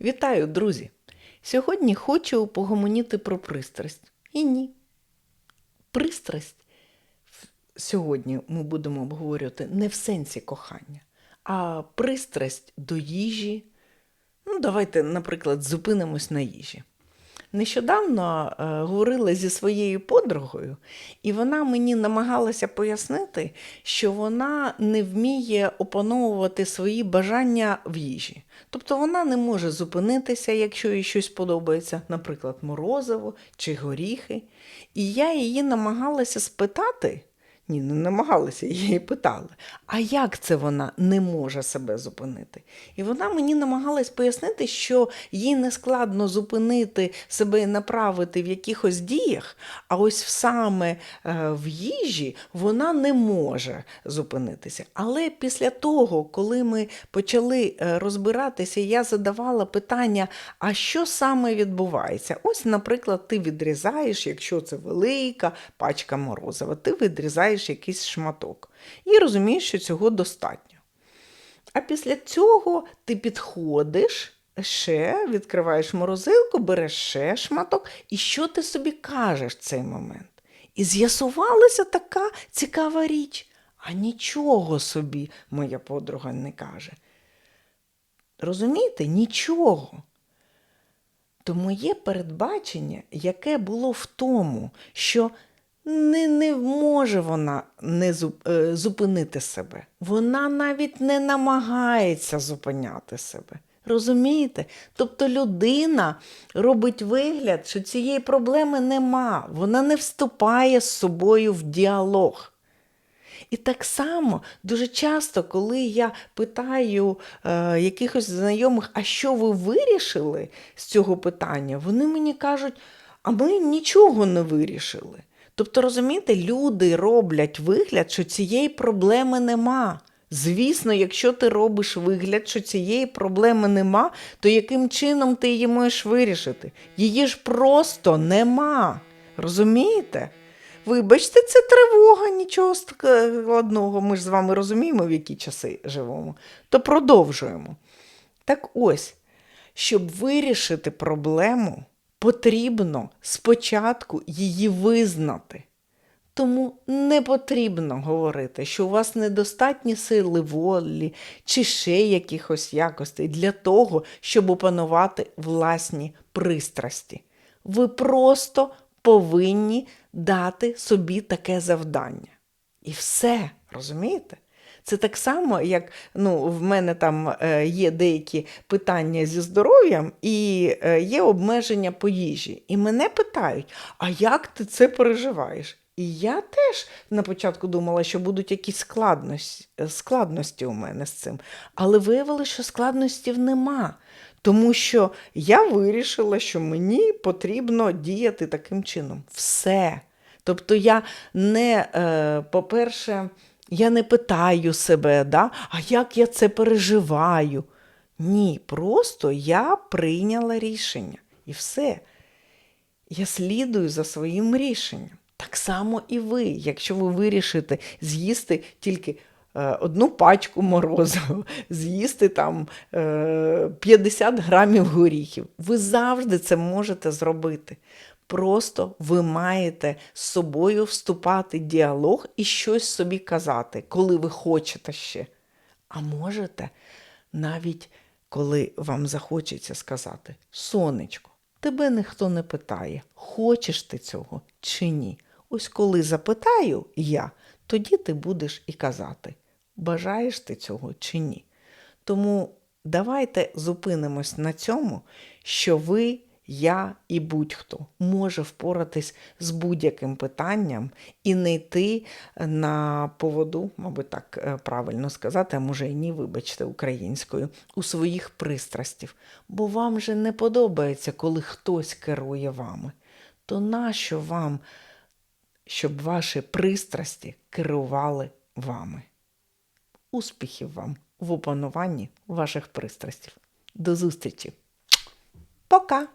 Вітаю, друзі! Сьогодні хочу погомоніти про пристрасть. І ні. Пристрасть сьогодні ми будемо обговорювати не в сенсі кохання, а пристрасть до їжі. Ну, давайте, наприклад, зупинимось на їжі. Нещодавно е, говорила зі своєю подругою, і вона мені намагалася пояснити, що вона не вміє опановувати свої бажання в їжі. Тобто вона не може зупинитися, якщо їй щось подобається, наприклад, морозиво чи горіхи. І я її намагалася спитати. Ні, не намагалася, я її питала. А як це вона не може себе зупинити? І вона мені намагалась пояснити, що їй не складно зупинити себе і направити в якихось діях, а ось саме е, в їжі вона не може зупинитися. Але після того, коли ми почали е, розбиратися, я задавала питання: а що саме відбувається? Ось, наприклад, ти відрізаєш, якщо це велика пачка морозива, ти відрізаєш якийсь шматок і розумієш, що цього достатньо. А після цього ти підходиш, ще відкриваєш морозилку, береш ще шматок, і що ти собі кажеш в цей момент? І з'ясувалася така цікава річ. А нічого собі, моя подруга не каже. Розумієте, нічого. То моє передбачення, яке було в тому, що не, не може вона не е, зупинити себе. Вона навіть не намагається зупиняти себе. Розумієте? Тобто людина робить вигляд, що цієї проблеми нема. Вона не вступає з собою в діалог. І так само дуже часто, коли я питаю е, якихось знайомих, а що ви вирішили з цього питання, вони мені кажуть, а ми нічого не вирішили. Тобто, розумієте, люди роблять вигляд, що цієї проблеми нема. Звісно, якщо ти робиш вигляд, що цієї проблеми нема, то яким чином ти її можеш вирішити? Її ж просто нема. Розумієте? Вибачте, це тривога, нічого складного. Ми ж з вами розуміємо, в які часи живемо. То продовжуємо. Так ось, щоб вирішити проблему, потрібно спочатку її визнати. Тому не потрібно говорити, що у вас недостатні сили волі чи ще якихось якостей для того, щоб опанувати власні пристрасті. Ви просто повинні дати собі таке завдання. І все, розумієте? Це так само, як ну, в мене там е, є деякі питання зі здоров'ям і е, є обмеження по їжі. І мене питають, а як ти це переживаєш? І я теж на початку думала, що будуть якісь складності, складності у мене з цим. Але виявилося, що складностів нема. Тому що я вирішила, що мені потрібно діяти таким чином. Все. Тобто я не, е, по-перше, я не питаю себе, да? а як я це переживаю. Ні, просто я прийняла рішення. І все. Я слідую за своїм рішенням. Так само і ви, якщо ви вирішите з'їсти тільки е, одну пачку морозива, з'їсти там е, 50 грамів горіхів, ви завжди це можете зробити. Просто ви маєте з собою вступати в діалог і щось собі казати, коли ви хочете ще. А можете навіть коли вам захочеться сказати: Сонечко, тебе ніхто не питає, хочеш ти цього чи ні. Ось коли запитаю я, тоді ти будеш і казати, бажаєш ти цього чи ні. Тому давайте зупинимось на цьому, що ви, я і будь-хто може впоратись з будь-яким питанням і не йти на поводу, мабуть, так е, правильно сказати, а може і ні, вибачте, українською, у своїх пристрастів. Бо вам же не подобається, коли хтось керує вами. То нащо вам, щоб ваші пристрасті керували вами? Успіхів вам в опануванні ваших пристрастів. До зустрічі! Пока!